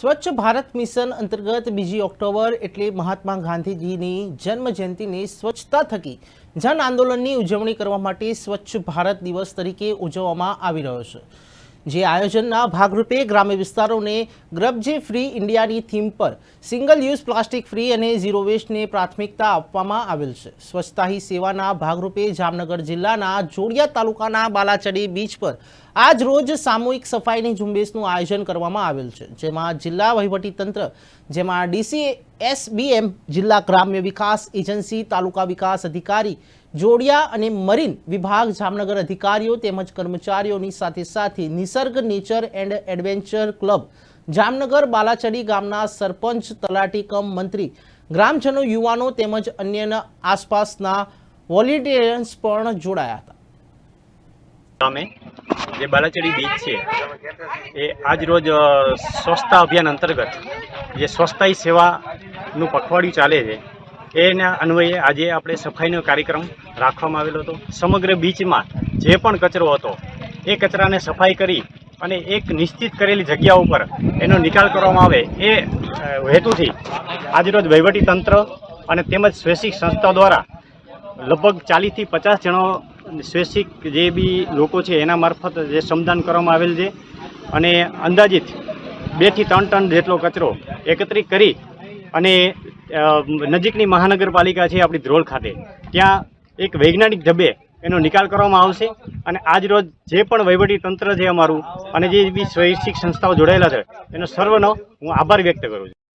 સ્વચ્છ ભારત મિશન અંતર્ગત બીજી ઓક્ટોબર એટલે મહાત્મા ગાંધીજીની જન્મ જયંતિને સ્વચ્છતા થકી જન આંદોલનની ઉજવણી કરવા માટે સ્વચ્છ ભારત દિવસ તરીકે ઉજવવામાં આવી રહ્યો છે. જે આયોજનના ભાગરૂપે ગ્રામ્ય વિસ્તારોને ગ્રબજે ફ્રી ઇન્ડિયાની થીમ પર સિંગલ યુઝ પ્લાસ્ટિક ફ્રી અને ઝીરો વેસ્ટને પ્રાથમિકતા આપવામાં આવેલ છે. સ્વચ્છતા હી સેવાના ભાગરૂપે જામનગર જિલ્લાના જોડિયા તાલુકાના બાલાચડી બીચ પર આજ રોજ સામૂહિક સફાઈની ઝુંબેશનું આયોજન કરવામાં આવેલ છે. જેમાં જિલ્લા વહીવટીતંત્ર જેમાં ડીસી એસબીએમ જિલ્લા ગ્રામ્ય વિકાસ એજન્સી, તાલુકા વિકાસ અધિકારી જોડિયા અને મરીન વિભાગ જામનગર અધિકારીઓ તેમજ કર્મચારીઓની સાથે સાથે Nisarg, nature and adventure club, Jamnagar Balachadi ગામના સરપંચ, તલાટી કમ મંત્રી, ગ્રામજનો, યુવાનો તેમજ અન્યના આસપાસના વોલેન્ટિયર્સ પણ જોડાયા હતા. ગામે જે બાલાચડી બીચ છે, એ આજ રોજ સ્વચ્છતા અભિયાન અંતર્ગત જે સ્વચ્છતા સેવાનું પખવાડિયું ચાલે છે એના અન્વયે આજે આપણે સફાઈનો કાર્યક્રમ રાખવામાં આવેલો હતો. સમગ્ર બીચમાં જે પણ કચરો હતો, એ કચરાને સફાઈ કરી અને એક નિશ્ચિત કરેલી જગ્યા ઉપર એનો નિકાલ કરવામાં આવે એ હેતુથી આજરોજ તંત્ર અને તેમજ સ્વૈચ્છિક સંસ્થા દ્વારા લગભગ ચાલીસથી પચાસ જણો સ્વૈચ્છિક જે બી લોકો છે એના મારફત જે શ્રમદાન કરવામાં આવેલ છે અને અંદાજિત બેથી ત્રણ ટન જેટલો કચરો એકત્રિત કરી અને નજીકની મહાનગરપાલિકા છે આપણી ધ્રોલ ખાતે. ત્યાં એક વૈજ્ઞાનિક ઢબે એનો નિકાલ કરવામાં આવશે અને આજ રોજ જે પણ વહીવટી તંત્ર છે અમારું અને જે બી સ્વૈચ્છિક સંસ્થાઓ જોડાયેલા છે, એનો સર્વનો હું આભાર વ્યક્ત કરું છું.